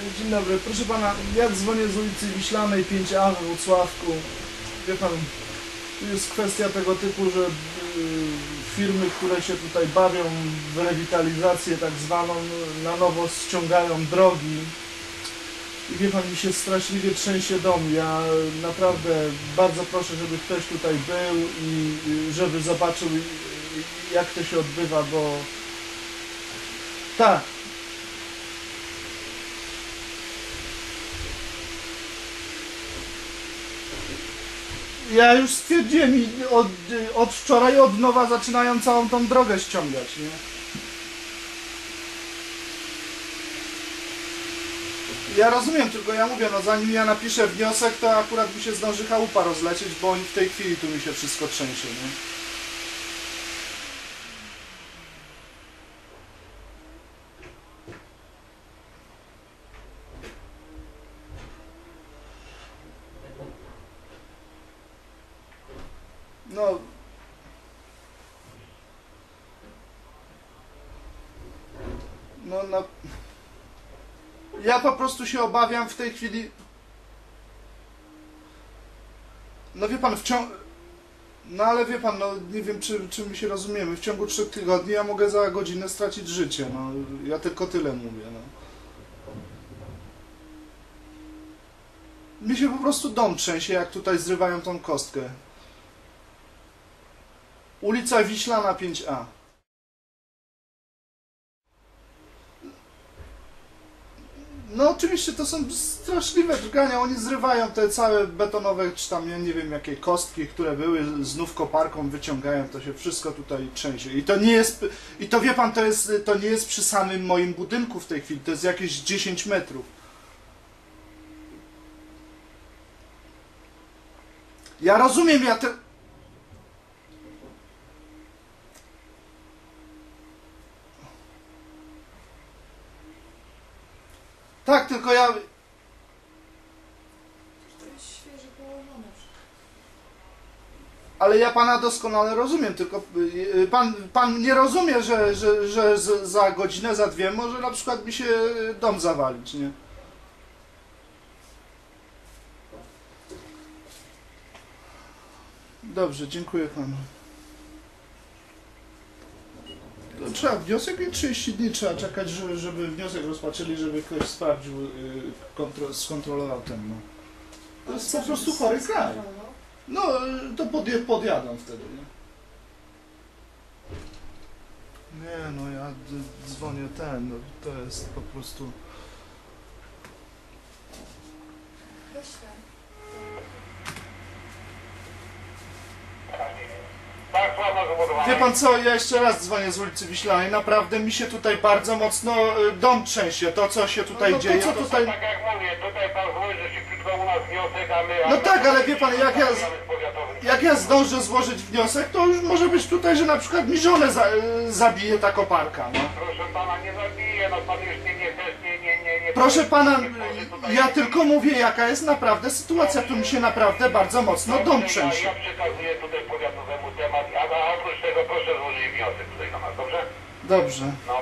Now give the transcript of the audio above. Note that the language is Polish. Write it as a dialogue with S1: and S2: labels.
S1: Dzień dobry, proszę pana, ja dzwonię z ulicy Wiślanej 5A w Włocławku. Wie pan, jest kwestia tego typu, że y, firmy, które się tutaj bawią w rewitalizację tak zwaną, na nowo ściągają drogi. I wie pan, mi się straszliwie trzęsie dom. Ja naprawdę bardzo proszę, żeby ktoś tutaj był i y, żeby zobaczył y, jak to się odbywa, bo tak, Ja już stwierdziłem i od, od wczoraj od nowa zaczynają całą tą drogę ściągać, nie? Ja rozumiem, tylko ja mówię, no zanim ja napiszę wniosek, to akurat mi się zdąży chałupa rozlecieć, bo w tej chwili tu mi się wszystko trzęsie, nie? No. No, no. Ja po prostu się obawiam w tej chwili. No wie pan, w ciągu. No ale wie pan, no nie wiem czy, czy my się rozumiemy. W ciągu trzech tygodni ja mogę za godzinę stracić życie. No ja tylko tyle mówię. No. Mi się po prostu dom trzęsie, jak tutaj zrywają tą kostkę. Ulica Wiślana 5A. No oczywiście to są straszliwe drgania, oni zrywają te całe betonowe, czy tam nie wiem jakie kostki, które były, znów koparką wyciągają, to się wszystko tutaj trzęsie. I to nie jest, i to wie pan, to, jest, to nie jest przy samym moim budynku w tej chwili, to jest jakieś 10 metrów. Ja rozumiem, ja te... Tak, tylko ja... Ale ja pana doskonale rozumiem, tylko y, y, pan, pan nie rozumie, że, że, że za godzinę, za dwie może na przykład mi się dom zawalić, nie? Dobrze, dziękuję panu. To Trzeba wniosek i 30 dni trzeba czekać, żeby, żeby wniosek rozpatrzyli, żeby ktoś sprawdził, y, kontro, skontrolował ten. No. To jest po prostu chory kraj. No, to podje, podjadą wtedy, nie? Nie, no ja dzwonię ten, no to jest po prostu...
S2: Weź tam.
S3: Tak, słabo zabudowane.
S1: Wie pan co, ja jeszcze raz dzwonię z ulicy Wiślanej, naprawdę mi się tutaj bardzo mocno y, dom trzęsie, to co się tutaj
S3: No to
S1: dzieje,
S3: co
S1: to
S3: tutaj...
S1: tutaj...
S3: Tak jak mówię, tutaj pan złoży szybciutko u nas wniosek, a my...
S1: No tak, ale wie pan, jak ja z- Jak ja zdążę złożyć wniosek, to już może być tutaj, że na przykład mi żonę za, y, zabije ta koparka, no.
S3: Proszę pana, nie zabije, no pan już nie, nie, nie, nie, nie, nie...
S1: Proszę pana,
S3: nie tworzy tutaj-
S1: ja tylko mówię jaka jest naprawdę sytuacja, tu mi się naprawdę bardzo mocno dom
S3: Dobrze,
S1: trzęsie.
S3: Ja, przekazuję tutaj powiatowemu temat, a, a oprócz tego proszę złożyć wniosek tutaj na nas, dobrze? No.